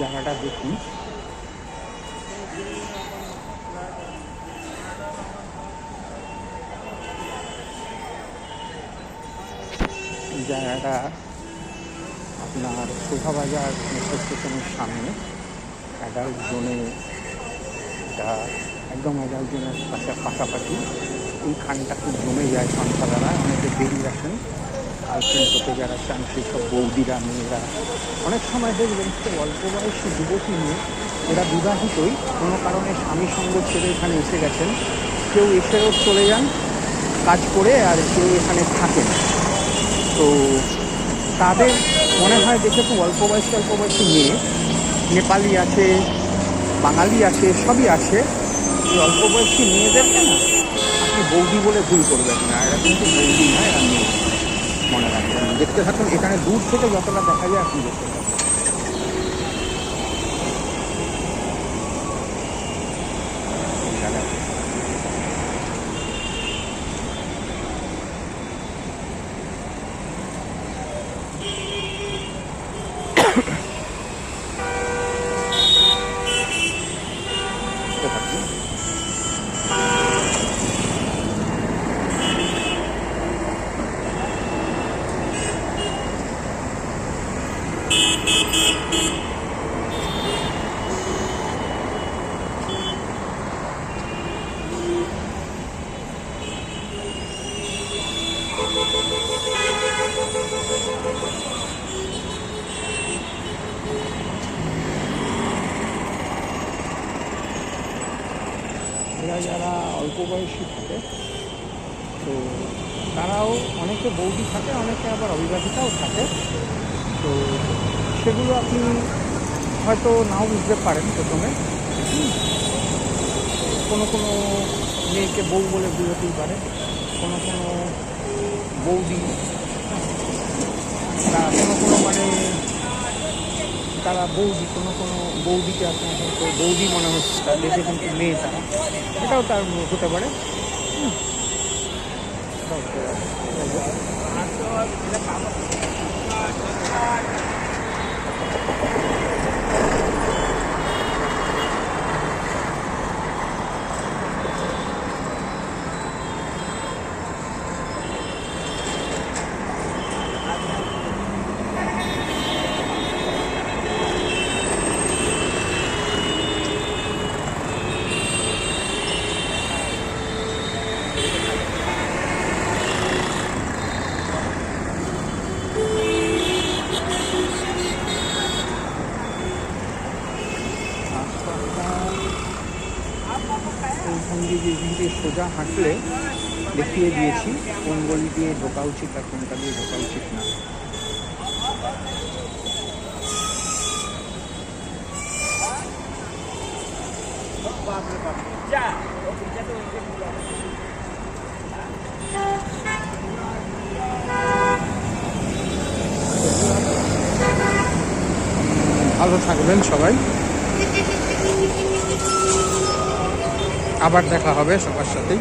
জায়গাটা দেখি। জায়গাটা আপনার শোভাবাজার মেট্রো স্টেশনের সামনে। অ্যাডাল্ট জোনে এটা একদম অ্যাডাল্ট জোনের পাশে পাশাপাশি এইখানটা খুব জমে যায় সন্ধ্যাবেলা বেরিয়ে আসেন। গার্লফ্রেন্ড হতে যারা চান, সেই সব বৌদিরা, মেয়েরা। অনেক সময় দেখবেন খুব অল্প বয়সী যুবতী নিয়ে এরা বিবাহিতই। কোনো কারণে স্বামী সঙ্গ ছেড়ে এখানে এসে গেছেন। কেউ এসেও চলে যান কাজ করে, আর কেউ এখানে থাকেন। তো তাদের মনে হয় দেখে খুব অল্প বয়সী অল্প বয়সী মেয়ে, নেপালি আছে, বাঙালি আছে, সবই আছে। এই অল্প বয়সী মেয়েদেরকে না বৌদি বলে ভুল করবেন না এরা কিন্তু বৌদি নয়, এরা মেয়ে মনে রাখবেন। দেখতে থাকুন, এখানে দূর থেকে যতটা দেখা যায় আপনি দেখতে থাকুন এই জায়গাটা। দেখতে থাকুন। এরা যারা অল্প বয়সী থাকে, তো তারাও অনেকে বৌদি থাকে, অনেকে আবার অবিবাহিতাও থাকে। তো সেগুলো আপনি হয়তো নাও বুঝতে পারেন প্রথমে। কোনো কোনো মেয়েকে বউ বলে বুঝতেই পারে। কোনো কোনো বৌদি, তারা কোনো কোনো মানে তারা বৌদি, কোনো কোনো বৌদিকে আপনার হয়তো বৌদি মনে হচ্ছে তার কিন্তু মেয়ে তারা। এটাও তার হতে পারে। হুম। দিক দিয়ে সোজা হাঁটলে দেখিয়ে দিয়েছি কোন গলি দিয়ে ঢোকা উচিত আর কোনটা দিয়ে ঢোকা উচিত না। ভালো থাকবেন সবাই। আবার দেখা হবে সবার সাথেই।